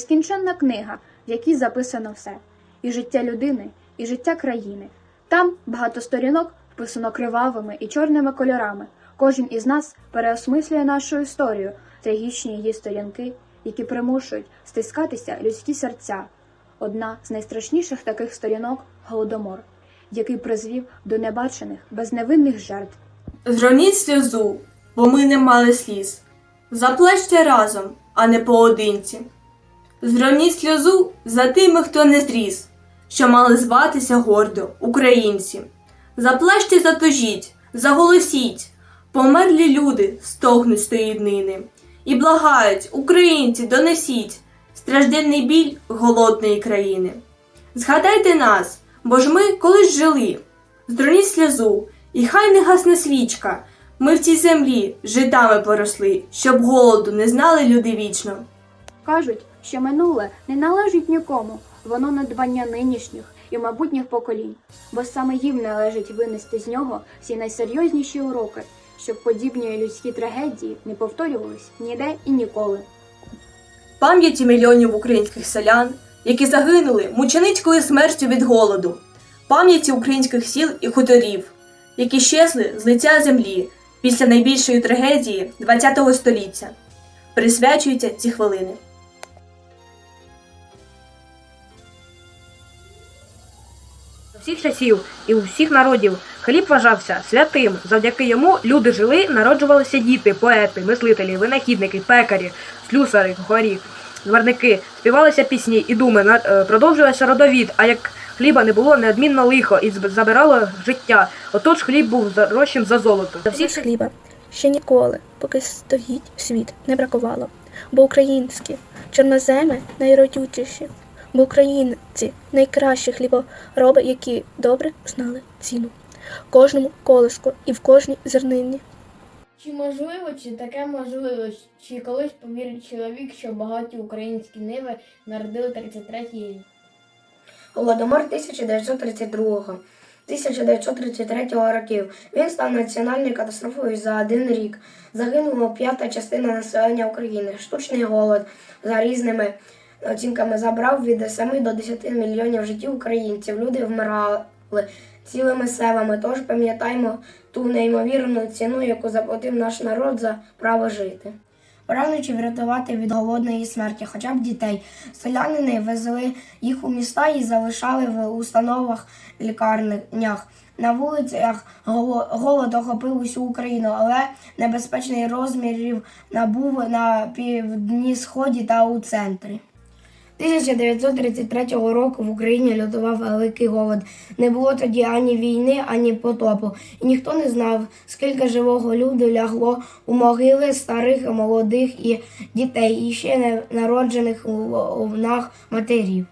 нескінченна книга, в якій записано все: і життя людини, і життя країни. Там багато сторінок вписано кривавими і чорними кольорами. Кожен із нас переосмислює нашу історію, трагічні її сторінки, які примушують стискатися людські серця. Одна з найстрашніших таких сторінок голодомор, який призвів до небачених безневинних жертв. Зроніть сльозу, бо ми не мали сліз. Заплачте разом, а не поодинці. Зроніть сльозу за тими, хто не зріс, що мали зватися гордо українці. Заплачте затожіть, заголосіть, померлі люди стогнуть з тої днини. І благають, українці, донесіть стражденний біль голодної країни. Згадайте нас, бо ж ми колись жили. Зроніть сльозу, і хай не гасне свічка. Ми в цій землі житами поросли, щоб голоду не знали люди вічно. Кажуть, що минуле не належить нікому, воно надбання нинішніх і майбутніх поколінь, бо саме їм належить винести з нього всі найсерйозніші уроки, щоб подібні людські трагедії не повторювались ніде і ніколи. Пам'яті мільйонів українських селян, які загинули мученицькою смертю від голоду, пам'яті українських сіл і хуторів, які щезли з лиця землі після найбільшої трагедії ХХ століття. Присвячуються ці хвилини. Всіх часів і у всіх народів хліб вважався святим. Завдяки йому люди жили, народжувалися діти, поети, мислителі, винахідники, пекарі, слюсари, кухарі, зварники, співалися пісні і думи, е, продовжувався родовід. А як хліба не було, неодмінно лихо і забирало життя. Отож хліб був дорожчим за золото. За Всіх хліба ще ніколи, поки стоїть світ, не бракувало. Бо українські чорноземи найродючіші, бо українці найкращі хлібороби, які добре знали ціну. Кожному колиску і в кожній зернині. Чи можливо, чи таке можливо, чи колись повірить чоловік, що багаті українські ниви народили 33-й рік? Голодомор 1932 1933 років. Він став національною катастрофою за один рік. Загинула п'ята частина населення України. Штучний голод за різними оцінками забрав від 7 до 10 мільйонів життів українців. Люди вмирали цілими селами. Тож пам'ятаємо ту неймовірну ціну, яку заплатив наш народ за право жити. Прагнучи врятувати від голодної смерті хоча б дітей, селянини везли їх у міста і залишали в установах лікарнях. На вулицях голо- голод охопив усю Україну, але небезпечний розмірів набув на півдні сході та у центрі. 1933 року в Україні лютував великий голод. Не було тоді ані війни, ані потопу. І ніхто не знав, скільки живого люду лягло у могили старих, молодих і дітей, і ще не народжених у лунах матерів.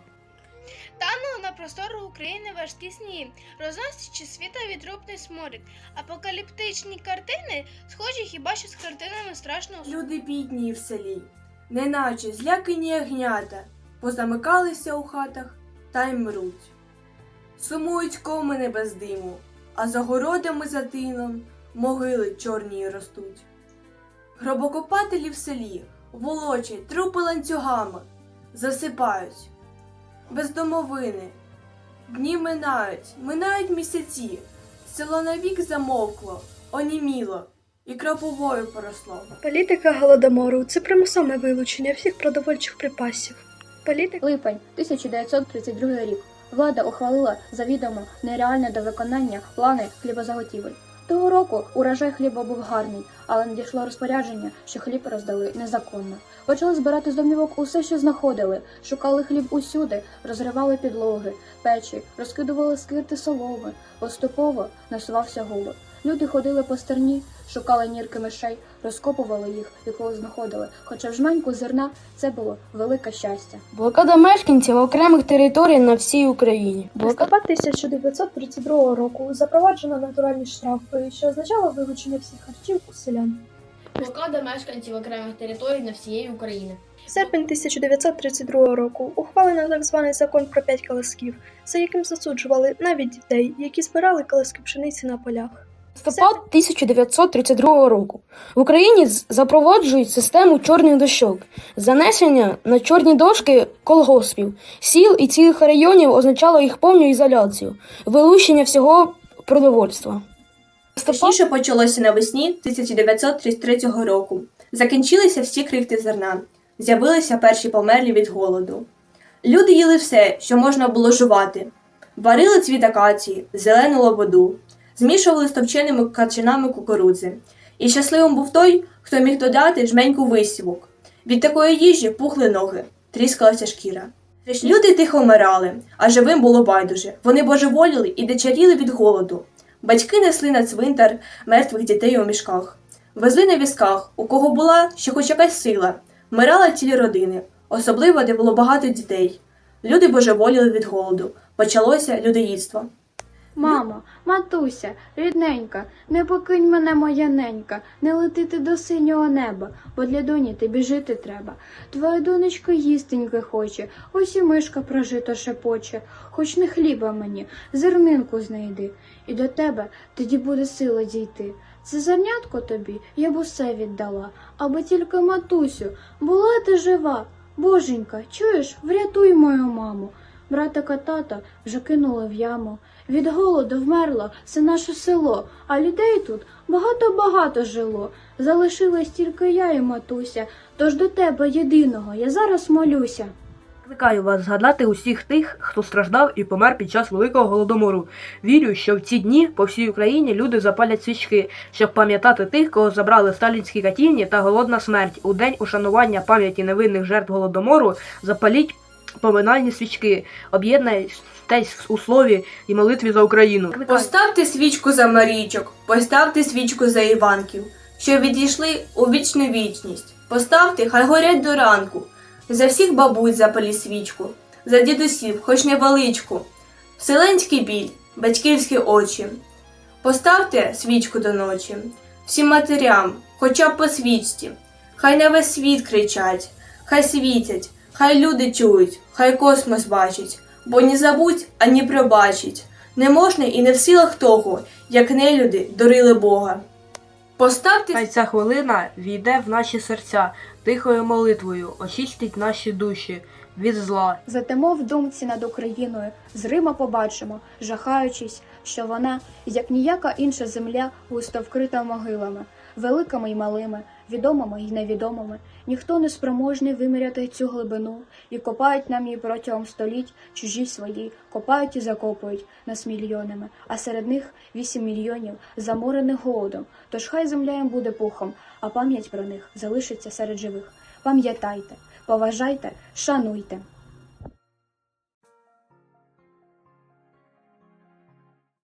Танули на просторах України важкі сні, розносячи світа відрубний сморід. Апокаліптичні картини схожі хіба що з картинами страшного. Люди бідні в селі, неначе злякані ягнята, позамикалися у хатах та й мруть. Сумують комини без диму, а за городами за тином могили чорні ростуть. Гробокопателі в селі волочать трупи ланцюгами, засипають. Без домовини. Дні минають, минають місяці. Село навік замовкло, оніміло і кроповою поросло. Політика голодомору це примусове вилучення всіх продовольчих припасів. Політика Липень 1932 рік. Влада ухвалила завідомо нереальне до виконання плани хлібозаготівель. Того року урожай хліба був гарний, але надійшло розпорядження, що хліб роздали незаконно. Почали збирати з домівок усе, що знаходили, шукали хліб усюди, розривали підлоги, печі, розкидували скирти соломи. Поступово насувався голод. Люди ходили по стерні, шукали нірки мишей, розкопували їх і коли знаходили. Хоча в жменьку зерна це було велике щастя. Блокада мешканців окремих територій на всій Україні. Листопад 1932 року запроваджено натуральні штрафи, що означало вилучення всіх харчів у селян. Блокада мешканців окремих територій на всієї України. Серпень 1932 року ухвалено так званий закон про п'ять колосків, за яким засуджували навіть дітей, які збирали колоски пшениці на полях. Листопад 1932 року в Україні запроваджують систему чорних дощок. Занесення на чорні дошки колгоспів, сіл і цілих районів означало їх повну ізоляцію, вилучення всього продовольства. Точніше почалося навесні 1933 року. Закінчилися всі крихти зерна. З'явилися перші померлі від голоду. Люди їли все, що можна було жувати. Варили цвіт акації, зелену лободу, змішували з товченими качанами кукурудзи. І щасливим був той, хто міг додати жменьку висівок. Від такої їжі пухли ноги, тріскалася шкіра. Люди тихо вмирали, а живим було байдуже. Вони божеволіли і дичаріли від голоду. Батьки несли на цвинтар мертвих дітей у мішках, везли на візках, у кого була ще хоч якась сила, вмирали цілі родини, особливо де було багато дітей. Люди божеволіли від голоду, почалося людоїдство. Мамо, матуся, рідненька, не покинь мене, моя ненька, не летити до синього неба, бо для доні тобі жити треба. Твоя донечка їстеньки хоче, ось і мишка прожито шепоче, хоч не хліба мені, зернинку знайди, і до тебе тоді буде сила дійти. Це зернятко тобі я б усе віддала, аби тільки матусю, була ти жива. Боженька, чуєш, врятуй мою маму. Братика тата вже кинули в яму. Від голоду вмерло все наше село, а людей тут багато-багато жило. Залишилась тільки я і матуся, тож до тебе єдиного я зараз молюся. Закликаю вас згадати усіх тих, хто страждав і помер під час великого голодомору. Вірю, що в ці дні по всій Україні люди запалять свічки, щоб пам'ятати тих, кого забрали сталінські катівні та голодна смерть. У день ушанування пам'яті невинних жертв голодомору запаліть поминальні свічки, об'єднайтесь у слові і молитві за Україну. Поставте свічку за Марічок, поставте свічку за Іванків, що відійшли у вічну вічність. Поставте, хай горять до ранку. За всіх бабусь запаліть свічку, за дідусів, хоч невеличку. Вселенський біль, батьківські очі. Поставте свічку до ночі, всім матерям, хоча б по свічці. Хай на весь світ кричать, хай світять, хай люди чують, хай космос бачить, бо ні забудь, ані пробачить. Не можна і не в силах того, як нелюди дурили Бога. Поставте Хай ця хвилина війде в наші серця тихою молитвою, очистить наші душі від зла. Затимо в думці над Україною, з Рима побачимо, жахаючись, що вона, як ніяка інша земля, густо вкрита могилами, великими й малими, відомими й невідомими. Ніхто не спроможний виміряти цю глибину, і копають нам її протягом століть, чужі свої, копають і закопують нас мільйонами, а серед них вісім мільйонів заморених голодом. Тож хай земля їм буде пухом, а пам'ять про них залишиться серед живих. Пам'ятайте, поважайте, шануйте.